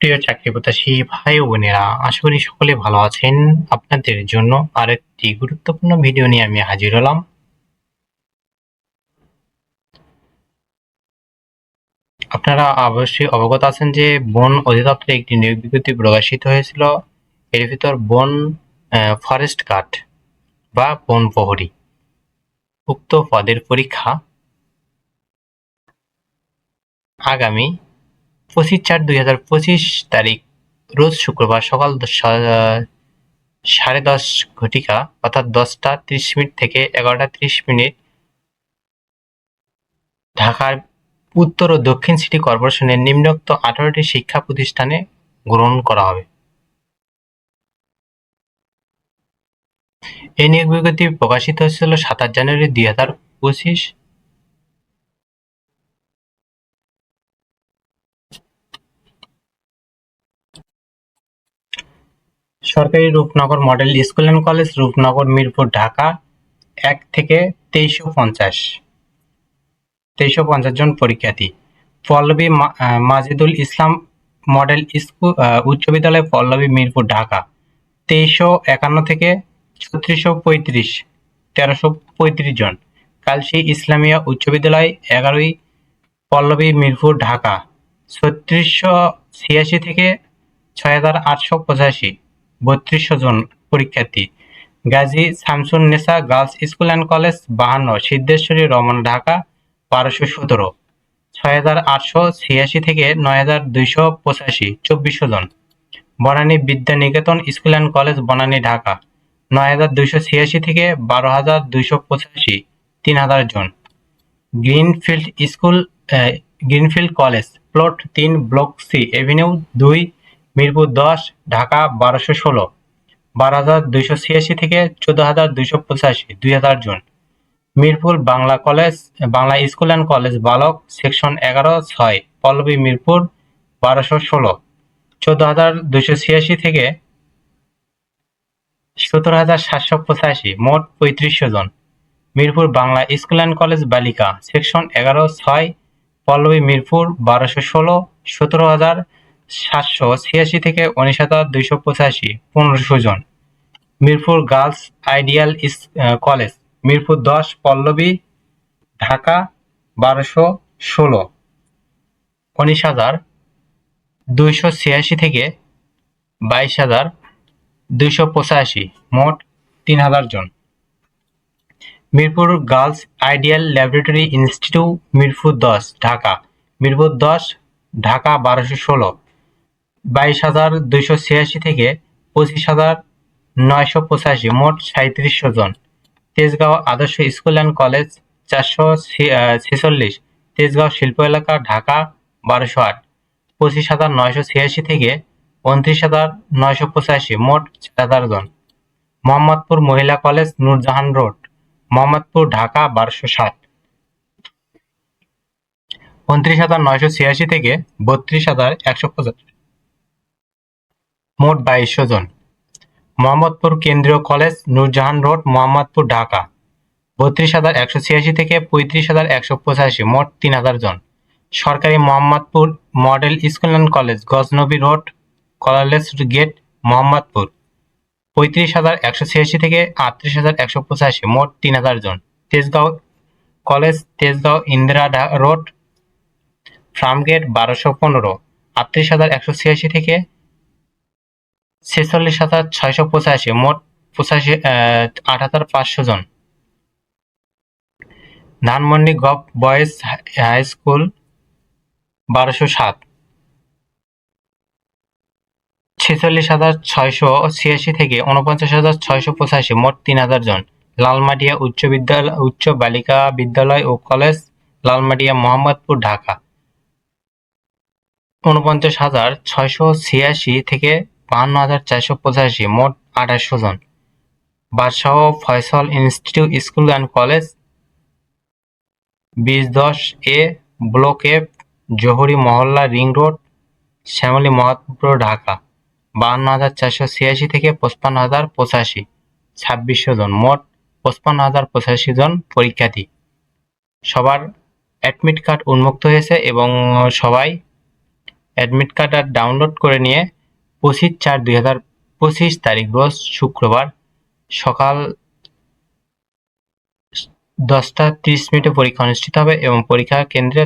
প্রিয় চাকরি প্রত্যাশী ভাই ও বোনেরা, আশা করি সকলে ভালো আছেন। আপনাদের জন্য আরেকটি গুরুত্বপূর্ণ ভিডিও নিয়ে আমি হাজির হলাম। আপনারা অবশ্যই অবগত আছেন যে বন অধিদপ্তরে একটি নিয়োগ বিজ্ঞপ্তি প্রকাশিত হয়েছিল। এর ভিতর বন ফরেস্ট গার্ড বা বন প্রহরী উক্ত পদের পরীক্ষা আগামী পঁচিশ চার দুই হাজার পঁচিশ তারিখ, রোজ শুক্রবার সকাল সাড়ে দশ ঘটিকা অর্থাৎ দশটা ত্রিশ মিনিট থেকে এগারোটা ত্রিশ মিনিট ঢাকার উত্তর ও দক্ষিণ সিটি কর্পোরেশনের নিম্নোক্ত আঠারোটি শিক্ষা প্রতিষ্ঠানে গ্রহণ করা হবে। এই নিয়োগ বিজ্ঞপ্তি প্রকাশিত হয়েছিল সাতাশ জানুয়ারি দুই হাজার পঁচিশ। সরকারি Rupnagar model school and college Rupnagar, Mirpur, Dhaka, এক থেকে তেইশশো পঞ্চাশ। তেইশশো পঞ্চাশ জন পরীক্ষার্থী। পল্লবী মাজিদুল ইসলাম মডেল স্কুল উচ্চ বিদ্যালয় পল্লবী, মিরপুর, ঢাকা। তেইশশো একান্ন থেকে ছত্রিশশো পঁয়ত্রিশ, তেরোশো পঁয়ত্রিশ জন। কালসি ইসলামিয়া উচ্চ বিদ্যালয় এগারোই পল্লবী, মিরপুর, ঢাকা। ছত্রিশশো ছিয়াশি থেকে ছয় হাজার আটশো পঁচাশি। বত্রিশশো জন পরীক্ষার্থী। Gazi Shamsun Nessa girls school and college বাহান্ন, সিদ্ধেশ্বরী, রমন, ঢাকা, বারোশো সতেরো। ছয় হাজার আটশো ছিয়াশি থেকে নয় হাজার দুইশো পঁচাশি, চব্বিশশো জন। Banani Bidya Niketan school and college Banani, Dhaka. নয় হাজার দুইশো ছিয়াশি থেকে বারো হাজার দুইশো পঁচাশি, তিন হাজার জন। Greenfield school Greenfield college, plot তিন, ব্লক সি, এভিনিউ দুই মিরপুর দশ, ঢাকা বারোশো ষোলো বারো হাজার দুইশো ছিয়াশি থেকে চোদ্দ হাজার দুইশো পঁচাশি, দুই হাজার জন। Mirpur Bangla college, Bangla school and college বালক, সেকশন এগারো ছয়, পল্লবী মিরপুর, বারোশো ষোলো। চোদ্দ হাজার দুইশো ছিয়াশি থেকে সতেরো হাজার সাতশো পঁচাশি, মোট পঁয়ত্রিশশো জন। Mirpur Bangla school and college বালিকা, সেকশন এগারো ছয়, পল্লবী মিরপুর, বারোশো ষোলো সতেরো হাজার সাতশো ছিয়াশি থেকে উনিশ হাজার দুইশো পঁচাশি, পনেরোশো জন। Mirpur girls ideal college, Mirpur দশ, পল্লবী, ঢাকা, বারোশো ষোলো। উনিশ হাজার দুইশো ছিয়াশি থেকে বাইশ হাজার দুইশো পঁচাশি, মোট তিন হাজার জন। Mirpur girls ideal laboratory institute, Mirpur দশ, ঢাকা। মিরপুর দশ, ঢাকা, বারোশো ষোলো। বাইশ হাজার দুইশো ছিয়াশি থেকে পঁচিশ হাজার নয়শো পঁচাশি, মোট সাঁত্রিশশো জন। তেজগাঁও আদর্শ স্কুল অ্যান্ড কলেজ চারশো ছেচল্লিশ, তেজগাঁও শিল্প এলাকা ঢাকা বারোশো আট, পঁচিশ হাজার নয়শো ছিয়াশি থেকে উনত্রিশ হাজার নয়শো পঁচাশি, মোট চার হাজার জন। মোহাম্মদপুর মহিলা কলেজ নূরজাহান রোড, মোহাম্মদপুর ঢাকা বারোশো ষাট। উনত্রিশ হাজার নয়শো ছিয়াশি থেকে বত্রিশ হাজার একশো পঁচাশি মোট বাইশশো জন। Mohammadpur Kendriya college Nurjahan road, Mohammadpur, Dhaka. বত্রিশ হাজার একশো ছিয়াশি থেকে পঁয়ত্রিশ হাজার একশো পঁচাশি, মোট তিন হাজার জন। সরকারি Mohammadpur model school and college, Gaznabi road college gate, Mohammadpur. পঁয়ত্রিশ হাজার একশো ছিয়াশি থেকে আটত্রিশ হাজার একশো পঁচাশি, মোট তিন হাজার জন। তেজগাঁও কলেজ, তেজগাঁও ইন্দিরা রোড, ফার্মগেট বারোশো পনেরো। আটত্রিশ হাজার একশো ছিয়াশি থেকে ছেচল্লিশ হাজার ছয়শো পঁচাশি, মোট পঁচাশি আট হাজার পাঁচশো জন। Dhanmondi govt boys high school বারোশো সাত। ছেচল্লিশ হাজার ছয়শো ছিয়াশি থেকে উনপঞ্চাশ হাজার ছয়শো পঁচাশি, মোট তিন হাজার জন। লালমাটিয়া উচ্চ বিদ্যালয় উচ্চ বালিকা বিদ্যালয় ও কলেজ লালমাটিয়া মোহাম্মদপুর, ঢাকা। উনপঞ্চাশ হাজার ছয়শো ছিয়াশি থেকে বাহান্ন হাজার চারশো পঁচাশি, মোট আঠাশশো জন। Badshah Faisal institute school and college, বিশ দশ A block F Johuri Mohalla ring road, Shyamoli Mahapur Dhaka. বাহান্ন হাজার চারশো ছিয়াশি থেকে পঁচপান্ন হাজার পঁচাশি, ছাব্বিশশো জন, মোট পঁচপান্ন হাজার পঁচাশি জন পরীক্ষার্থী। সবার অ্যাডমিট কার্ড উন্মুক্ত হয়েছে এবং সবাই অ্যাডমিট কার্ড আর ডাউনলোড করে নিয়ে পঁচিশ চার দুই হাজার পঁচিশ তারিখ রোজ শুক্রবার সকাল দশটা তিরিশ মিনিটে পরীক্ষা অনুষ্ঠিত হবে এবং পরীক্ষা কেন্দ্রে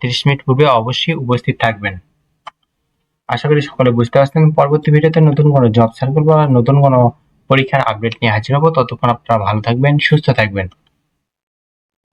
তিরিশ মিনিট পূর্বে অবশ্যই উপস্থিত থাকবেন। আশা করি সকলে বুঝতে পারছেন। পরবর্তী ভিডিওতে নতুন কোনো জব সার্কেল বা নতুন কোনো পরীক্ষার আপডেট নিয়ে হাজির হব। ততক্ষণ আপনারা ভালো থাকবেন, সুস্থ থাকবেন।